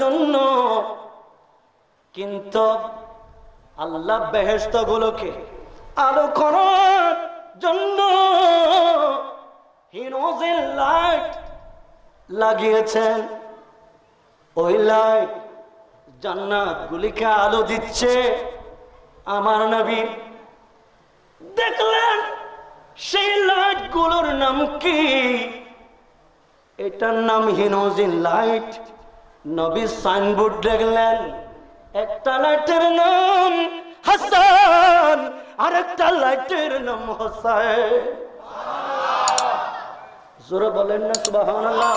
জন্য। কিন্তু আল্লাহ বেহেস্ত গুলোকে আলো করার জন্য হিরোজের লাইট লাগিয়েছেন। ওই লাইট জান্নাত গুলিকে আলো দিচ্ছে। আমার নবী দেখলেন সেই লাইটগুলোর নাম কি? এটার নাম হিনোজিন লাইট। নবী সাইনবোর্ড দেখলেন, একটা লাইটের নাম হাসান আর একটা লাইটের নাম হোসাইন। জোরে বলেন না, সুবহানাল্লাহ।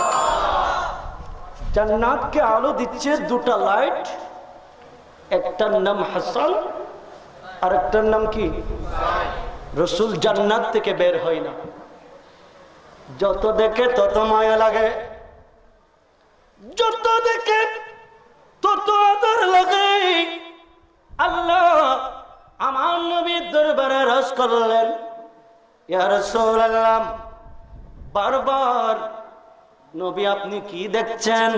জান্নাতকে আলো দিচ্ছে দুটা লাইট, একটার নাম হাসান আর একটার নাম কি? রসুল জান্নাত থেকে বের হয় না। যত দেখে তত মায়া লাগে। যত দেখে তত আদর লাগে আল্লাহ আমার নবীর দরবারে রস করলেন। ইয়া রাসূলুল্লাহ, বারবার নবী আপনি কি দেখছেন?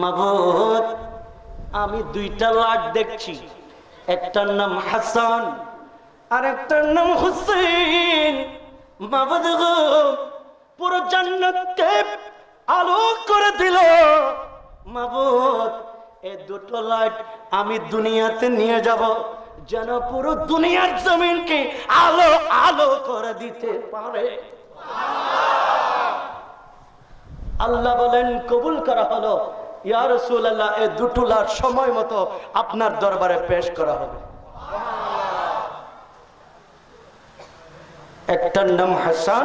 মাবুদ, আমি দুইটা লাট দেখছি। একটার নাম হাসান আর একটার নাম হুসেন মাবুদ পুরো জান্নাতকে আলো করে দিল। মাবুদ এই দুটো লাইট আমি দুনিয়াতে নিয়ে যাব যেন পুরো দুনিয়ার জমিনকে আলো আলো করে দিতে পারে। আল্লাহ বলেন, কবুল করা হলো। ইয়া রাসূলুল্লাহ এই দুটো লাট সময় মতো আপনার দরবারে পেশ করা হবে। একটার নাম হাসান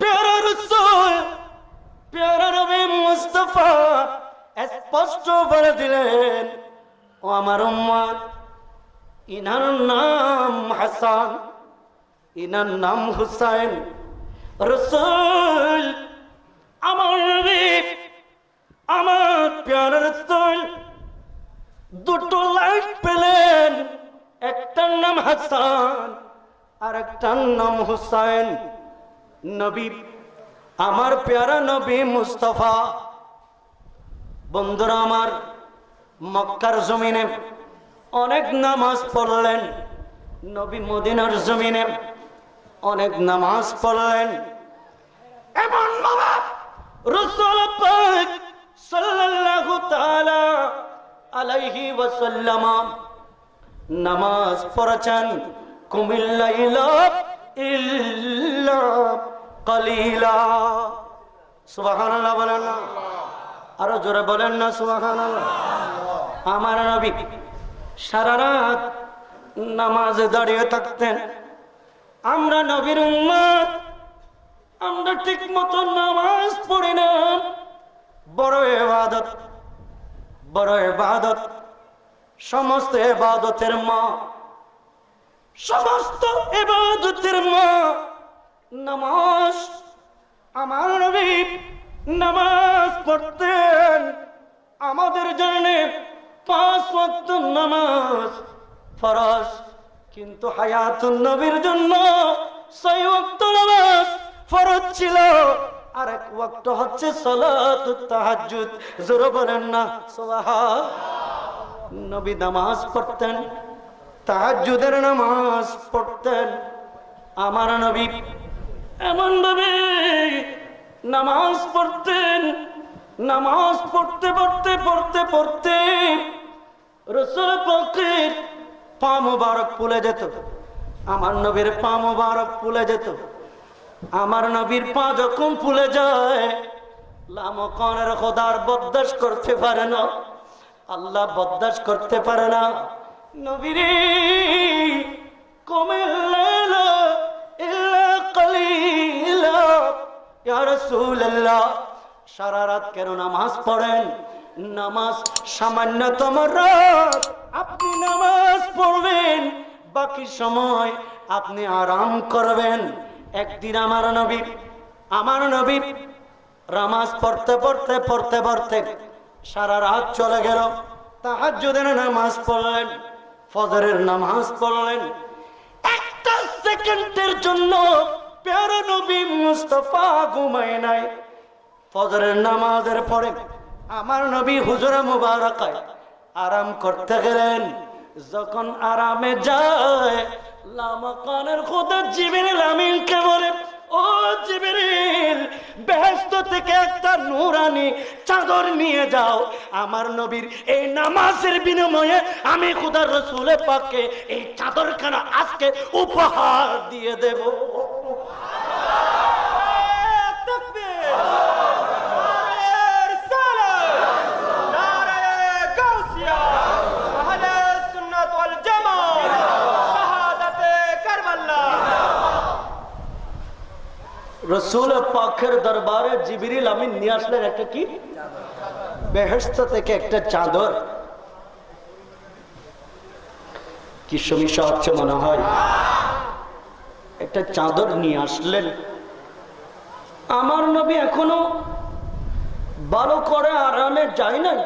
প্যারা রসুল প্যারা রবি মুস্তফা স্পষ্ট বলে দিলেন, ও আমার উম্মত, ইনার নাম হাসান, ইনার নাম হুসাইন, রসুল আমার নবী, আমার প্যারা রসুল দুটো লাইট পেলেন, একটার নাম হাসান আর একটার নাম হুসাইন। নবী, আমার প্যারা নবী মুস্তফা। বন্ধুরা আমার, মক্কার জমিনে অনেক নামাজ পড়লেন। নবী মদিনার জমিনে অনেক নামাজ পড়লেন। এমন আলাইহি নামাজ পড়েছেন কুমিল্লাইলা ইল্লা কালিলা। সুবহানাল্লাহ বলেন না। আরও জোরে বলেন না, সুবহানাল্লাহ। আমার নবী সারা রাত নামাজে দাঁড়িয়ে থাকতেন। আমরা নবীর উম্মত। আমরা ঠিক মতো নামাজ পড়ি না। বড় এবাদত বড় এবাদত সমস্ত এবাদতের মা সমস্ত এবাদতের মা, নামাজ আমার নবী নামাজ পড়তেন। আমাদের জন্য পাঁচ ওয়াক্ত নামাজ ফরজ, কিন্তু হায়াতুন নবীর জন্য ছয় ওয়াক্ত নামাজ ফরজ ছিল। আরেক ওয়াক্ত হচ্ছে সালাতুত তাহাজ্জুদ। জোরে বলেন না সুবহান নবী নামাজ পড়তেন তাহাজ্জুদের নামাজ পড়তেন। আমার নবী এমন ভাবে নামাজ পড়তেন, নামাজ পড়তে পড়তে পড়তে পড়তে রসুল পক্ষের পা মুবারক ফুলে যেত। আমার নবীর পা মুবারক ফুলে যেত। আমার নবীর পা যখন ফুলে যায় লামকনের খোদার বদাস করতে পারে না। আল্লাহ বদাস করতে পারে না। নবীরে কমিল্লা ইল্লা কলিলা। ইয়া রাসূলুল্লাহ, সারা রাত কেন নামাজ পড়েন? নামাজ সামান্যতম রাত। আপনি নামাজ পড়বেন, বাকি সময় আপনি আরাম করবেন। একদিন আমার নবী আমার নবী নামাজ পড়তে পড়তে পড়তে পড়তে সারা রাত চলে গেল। তাহাজ্জুদের নামাজ পড়লেন। ফজরের নামাজ পড়লেন। একটা সেকেন্ডের জন্য প্যারা নবী মুস্তফা ঘুমায় নাই। ফজরের নামাজের পরে আমার নবী হুজুরা মুবারকায় আরাম করতে গেলেন। যখন আরামে যায়, লামাকানের খোদা জিবিরিল আমিনকে বলে থেকে একটা চাদর নিয়ে যাও। আমার নবীর এই নামাজের বিনিময়ে আমি খুদার রসুলে এই চাদরখানা আজকে উপহার দিয়ে দেব। পাখের দরবারে জিবিরিল আমিন নিয়ে আসলেন একটা কি? বেহেস্ত থেকে একটা চাদর। কি সমস্যা হচ্ছে মনে হয়? একটা চাদর নিয়ে আসলেন। আমার নবী এখনও ভালো করে আরামে যায় নাই।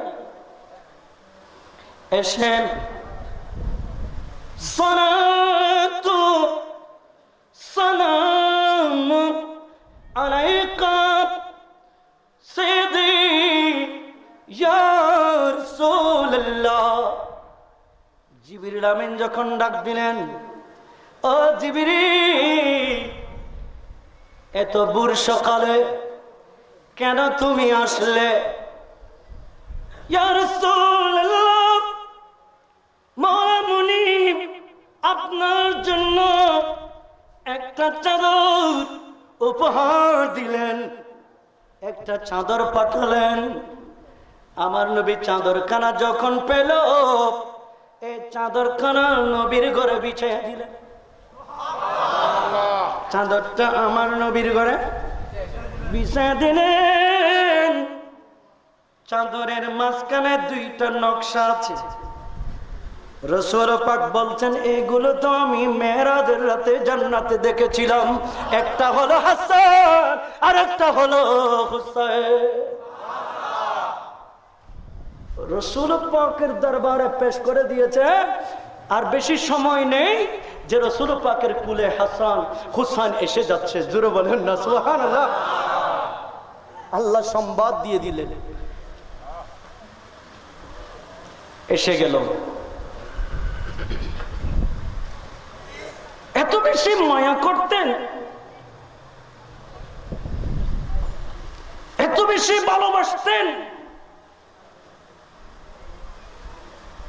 এসেন সনাতু আমিন যখন ডাক দিলেন, ও জিবরিল এত বুর সকালে কেন তুমি আসলে? আপনার জন্য একটা চাদর উপহার দিলেন, একটা চাদর পাঠালেন। আমার নবী চাদরখানা যখন পেল চাদরখানা নবীর ঘরে বিছিয়ে দিলেন চাদরটা আমার নবীর ঘরে বিছিয়ে দিলেন। চাদরের মাঝখানে দুইটা নকশা আছে। পাক বলছেন, এগুলো তো আমি মেয়েরাদের রাতে জান্নাতে দেখেছিলাম। একটা হলো হাসান আর একটা হলো হুসাইন। রসুল পাকের দরবারে পেশ করে দিয়েছে, আর বেশি সময় নেই যে রসুল পাকের কুলে হাসান হুসান এসে যাচ্ছে। জুড়ে বলেন না সুহান আল্লাহ সংবাদ দিয়ে দিলেন। এসে গেল। এত বেশি মায়া করতেন। এত বেশি ভালোবাসতেন।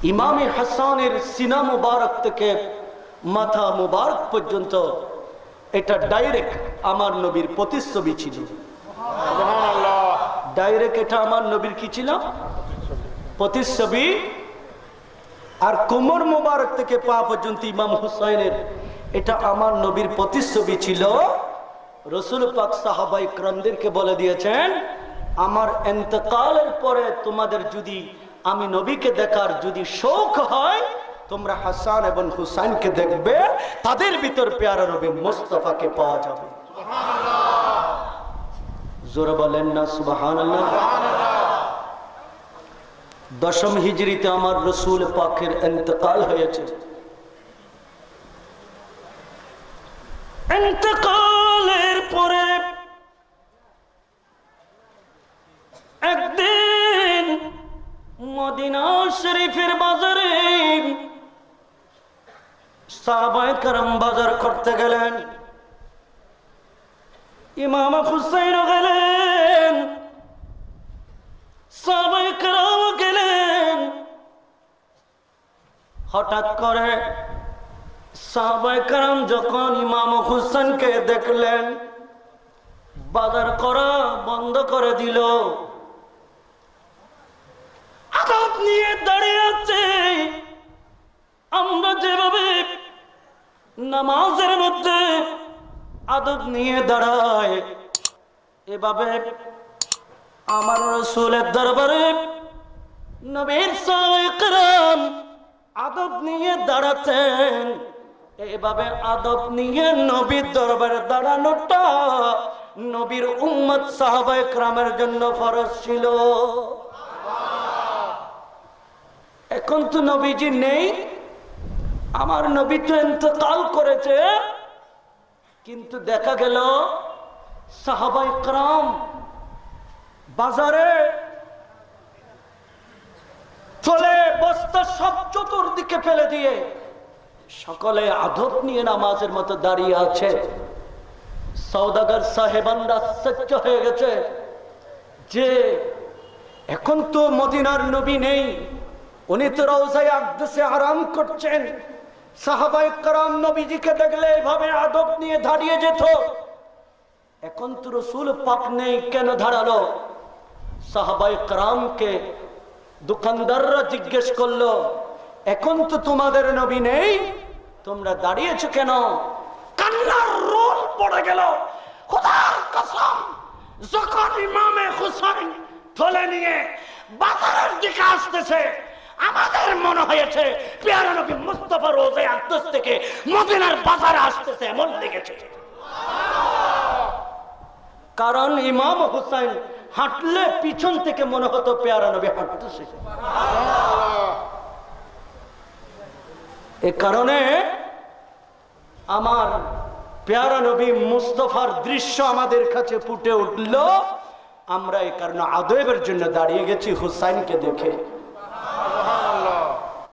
ইমামে হাসানের সিনা মুবারক থেকে মাথা মুবারক পর্যন্ত এটা ডাইরেক্ট আমার নবীর প্রতিচ্ছবি ছিল। ডাইরেক্ট এটা আমার নবীর কি ছিল? প্রতিচ্ছবি। আর কোমর মোবারক থেকে পা পর্যন্ত ইমাম হুসাইনের এটা আমার নবীর প্রতিচ্ছবি ছিল। রসুল পাক সাহাবাই ক্রমদেরকে বলে দিয়েছেন আমার এন্তকালের পরে তোমাদের যদি আমি নবীকে দেখার যদি শোক হয়, তোমরা হাসান এবং হুসাইনকে দেখবে, তাদের ভিতর পেয়ারা নবী মোস্তফাকে পাওয়া যাবে। জোরে বলেন না সুবাহান দশম হিজড়িতে আমার রসুল পাখের এন্তকাল হয়েছে। পরে একদিন মদিনা শরীফের বাজারে সাহাবায় কারাম বাজার করতে গেলেন। ইমাম হুসাইন গেলেন। সাহাবায় গেলেন। হঠাৎ করে সাহাবায় যখন ইমাম হুসাইনকে দেখলেন, বাজার করা বন্ধ করে দিল। আঘাত নিয়ে দাঁড়িয়ে আছে। আমরা যেভাবে নামাজের মধ্যে আদব নিয়ে দাঁড়ায় এভাবে আমার রসুলের দরবারে নবীর সালাম আদব নিয়ে দাঁড়াতেন। এভাবে আদব নিয়ে নবীর দরবারে দাঁড়ানোটা নবীর উম্মত সাহাবায়ে ক্রামের জন্য ফরজ ছিল। এখন তো নবীজি নেই। আমার নবী তো ইন্তকাল করেছে। কিন্তু দেখা গেল সাহাবাই ক্রাম বাজারে চলে বস্তা সব চতুর্দিকে ফেলে দিয়ে সকলে আদব নিয়ে নামাজের মতো দাঁড়িয়ে আছে। সৌদাগর সাহেবানরা আশ্চর্য হয়ে গেছে যে, এখন তো মদিনার নবী নেই। উনি তো রওজায় আকদেশে আরাম করছেন। সাহাবাই কারাম নবীজিকে দেখলে এভাবে আদব নিয়ে দাঁড়িয়ে যেত। এখন তো রসুল পাক নেই, কেন দাঁড়াল? সাহাবাই কারামকে দোকানদাররা জিজ্ঞেস করল, এখন তো তোমাদের নবী নেই, তোমরা দাঁড়িয়েছো কেন? কান্নার রোল পড়ে গেল। খোদার কসম, যখন ইমামে হুসাইন থলে নিয়ে বাজারের দিকে আসতেছে আমাদের মনে হয়েছে, পেয়ারা নবী মুস্তফা রোজে আক্তস থেকে মদিনার বাজারে আসতেছে, এমন লেগেছে। কারণ ইমাম হুসাইন হাঁটলে পিছন থেকে মনে হতো পেয়ারা নবী হাঁটতেছে। এ কারণে আমার পেয়ারা নবী মুস্তফার দৃশ্য আমাদের কাছে ফুটে উঠল। আমরা এই কারণে আদবের জন্য দাঁড়িয়ে গেছি, হুসাইনকে দেখে।